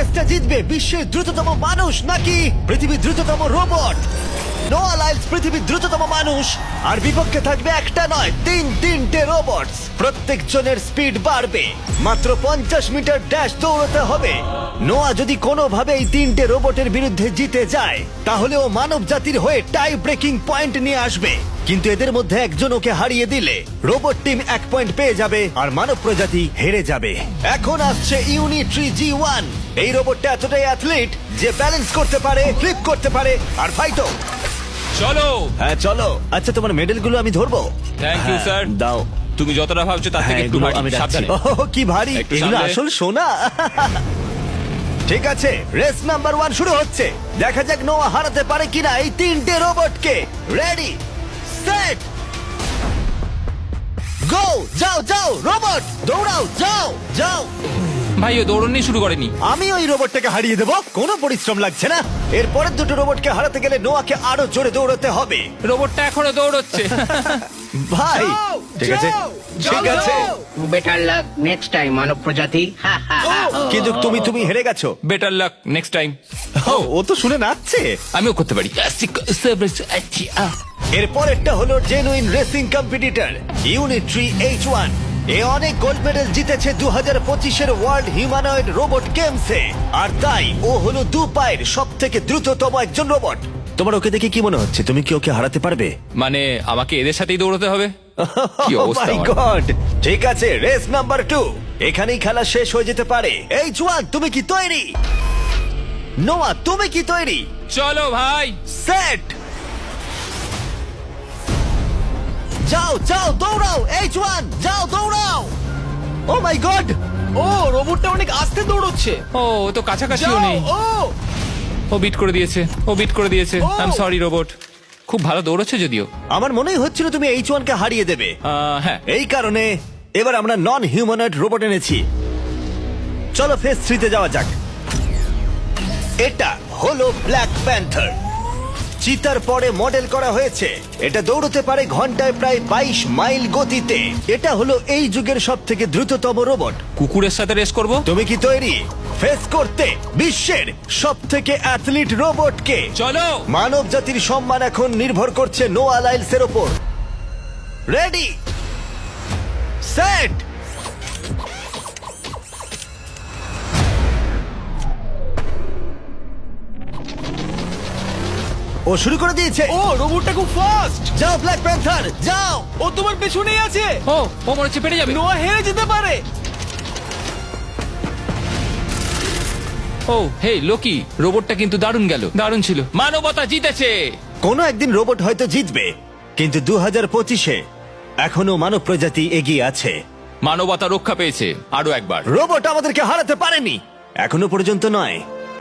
রেসটা জিতবে বিশ্বের দ্রুততম মানুষ নাকি পৃথিবীর দ্রুততম রোবট নোয়া লাইলস পৃথিবীর দ্রুততম মানুষ, আর বিপক্ষে থাকবে একটা নয়, তিন, তিনটে রোবট প্রত্যেক জনের স্পিড বাড়বে। মাত্র পঞ্চাশ মিটার ড্যাশ দৌড়তে হবে। নোয়া যদি কোনোভাবে এই তিনটে রোবটের বিরুদ্ধে জিতে যায়, তাহলে ও মানব জাতির হয়ে টাই ব্রেকিং পয়েন্ট নিয়ে আসবে। কিন্তু এদের মধ্যে একজন ওকে হারিয়ে দিলে রোবট টিম এক পয়েন্ট পেয়ে যাবে, আর মানব প্রজাতি হেরে যাবে। এখন আসছে ইউনিট্রি জি ওয়ান এই রোবটটা এতটাই অ্যাথলিট যে ব্যালেন্স করতে পারে ফ্লিপ করতে পারে, আর ফাইটও চলো। হ্যাঁ চলো। আচ্ছা তোমার মেডেলগুলো আমি ধরবো? You, হ্যাঁ, sir. দাও। তুমি যতটা ভাবছ তার হ্যাঁ থেকে একটু এগুলো ভারী। আমি রাখছি। সাবধানে। ওহ, কি ভারী। একটু এগুলো সামলে। আসল সোনা। ঠিক আছে রেস নাম্বার ওয়ান শুরু হচ্ছে। দেখা যাক নোয়া হারাতে পারে কিনা এই তিনটে রোবটকে। রেডি সেট গো যাও যাও রোবট! দৌড়াও যাও যাও! ভাই ও দৌড়নি শুরু করেনি। আমি ওই রোবটটাকে হারিয়ে দেবো কোনো পরিশ্রম লাগছে না। এরপরের দুটো রোবটকে হারাতে গেলে নোয়াকে আরও জোরে দৌড়াতে হবে। রোবটটা এখনও দৌড়চ্ছে। ভাই ঠিক আছে। ঠিক আছে। বেটার লাক নেক্সট টাইম মানব প্রজাতি। হা কিন্তু তুমি তুমি হেরে গেছো। বেটার লাক নেক্সট টাইম ও, তো শুনে নাচছে। আমিও করতে পারি। এরপরেরটা হলো genuine racing competitor Unitree H one এ অনেক গোল্ড মেডেল জিতেছে দু হাজার পঁচিশের ওয়ার্ল্ড হিউম্যানয়েড রোবট গেমসে আর তাই ও হলো দু পায়ের সব থেকে দ্রুততম একজন রোবট তোমার ওকে দেখে কি মনে হচ্ছে? তুমি কি ওকে হারাতে পারবে? মানে আমাকে এদের সাথেই দৌড়তে হবে? কি অবস্থা মাই আমার। গড ঠিক আছে রেস নাম্বার টু এখানেই খেলা শেষ হয়ে যেতে পারে। এই জোয়ান তুমি কি তৈরি? নোয়া তুমি কি তৈরি? চলো ভাই। সেট যাও যাও দৌড়াও! এই জোয়ান যাও দৌড়াও! ও মাই গড ও রোবটটা অনেক আস্তে দৌড়চ্ছে। ও ও তো কাছাকাছিও যাও নেই। ও! ও বিট করে দিয়েছে ও বিট করে দিয়েছে। ও! আই এম সরি রোবট খুব ভালো দৌড়চ্ছে যদিও। আমার মনেই হচ্ছিল তুমি এইচ ওয়ানকে হারিয়ে দেবে। আহ, হ্যাঁ। এই কারণে এবার আমরা নন হিউম্যানয়েড রোবট এনেছি। চলো ফেস থ্রিতে যাওয়া যাক। এটা হলো ব্ল্যাক প্যান্থার চিতার পরে মডেল করা হয়েছে। এটা দৌড়তে পারে ঘন্টায় প্রায় বাইশ মাইল গতিতে। এটা হলো এই যুগের সব থেকে দ্রুততম রোবট। কুকুরের সাথে রেস করব? তুমি কি তৈরি? ফেস করতে? বিশ্বের সব থেকে অ্যাথলিট রোবটকে। চলো! মানব জাতির সম্মান এখন নির্ভর করছে নোয়া লাইলসের ওপর। রেডি! ও শুরু করে দিয়েছে। ও রোবটটা খুব ফাস্ট যাও ব্ল্যাক প্যান্থার যাও! ও তোমার পেছনেই আছে! ও ও মনে হচ্ছে পেরে যাবে। নোয়া হেরে যেতে পারে! ও হে লোকি রোবটটা কিন্তু দারুণ গেল। দারুণ ছিল। মানবতা জিতেছে! কোনো একদিন রোবট হয়তো জিতবে কিন্তু দু হাজার পঁচিশে এখনও মানব প্রজাতি এগিয়ে আছে। মানবতা রক্ষা পেয়েছে আরও একবার। রোবট আমাদেরকে হারাতে পারেনি এখনও পর্যন্ত নয়।